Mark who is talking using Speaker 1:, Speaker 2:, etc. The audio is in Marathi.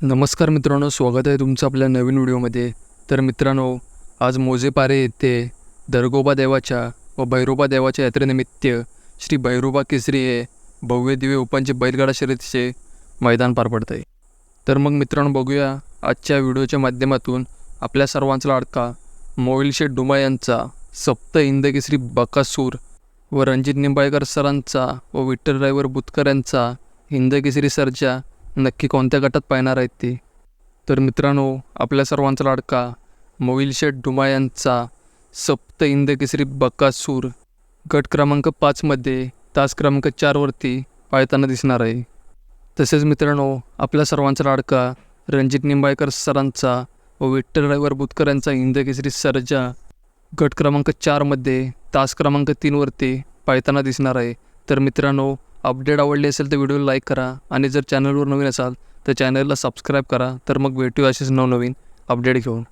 Speaker 1: नमस्कार मित्रांनो स्वागत आहे तुमचं आपल्या नवीन व्हिडिओमध्ये. तर मित्रांनो आज मोजेपारे येथे दरगोबा देवाच्या व भैरोबा देवाच्या यात्रेनिमित्त श्री भैरोबा केसरी हे भव्य दिव्य उपांचे बैलगाडा शर्यतीचे मैदान पार पडत आहे तर मग मित्रांनो बघूया आजच्या व्हिडिओच्या माध्यमातून आपल्या सर्वांचा लाडका मोहिल डुमा यांचा सप्त इंदकेसरी बकासूर व रणजित निंबाळकर सरांचा व विठ्ठल ड्रायव्हर बुतकर यांचा हिंदकेसरी सरच्या नक्की कोणत्या गटात पाहणार आहेत ते? तर मित्रांनो आपल्या सर्वांचा लाडका मोहिल शेठ डुमा यांचा सप्त इंद केसरी बकासूर गट क्रमांक पाचमध्ये तास क्रमांक चारवरती पाळताना दिसणार आहे. तसेच मित्रांनो आपल्या सर्वांचा लाडका रणजित निंबाळकर सरांचा व विठ्ठल रविवार बुतकर यांचा हिंद केसरी सरजा गट क्रमांक चारमध्ये तास क्रमांक तीनवरती पाळताना दिसणार आहे. तर मित्रांनो अपडेट आवडली असेल तर व्हिडिओला लाईक करा आणि जर चॅनलवर नवीन असाल तर चॅनलला सबस्क्राईब करा. तर मग भेटू असेच नवनवीन अपडेट घेऊन.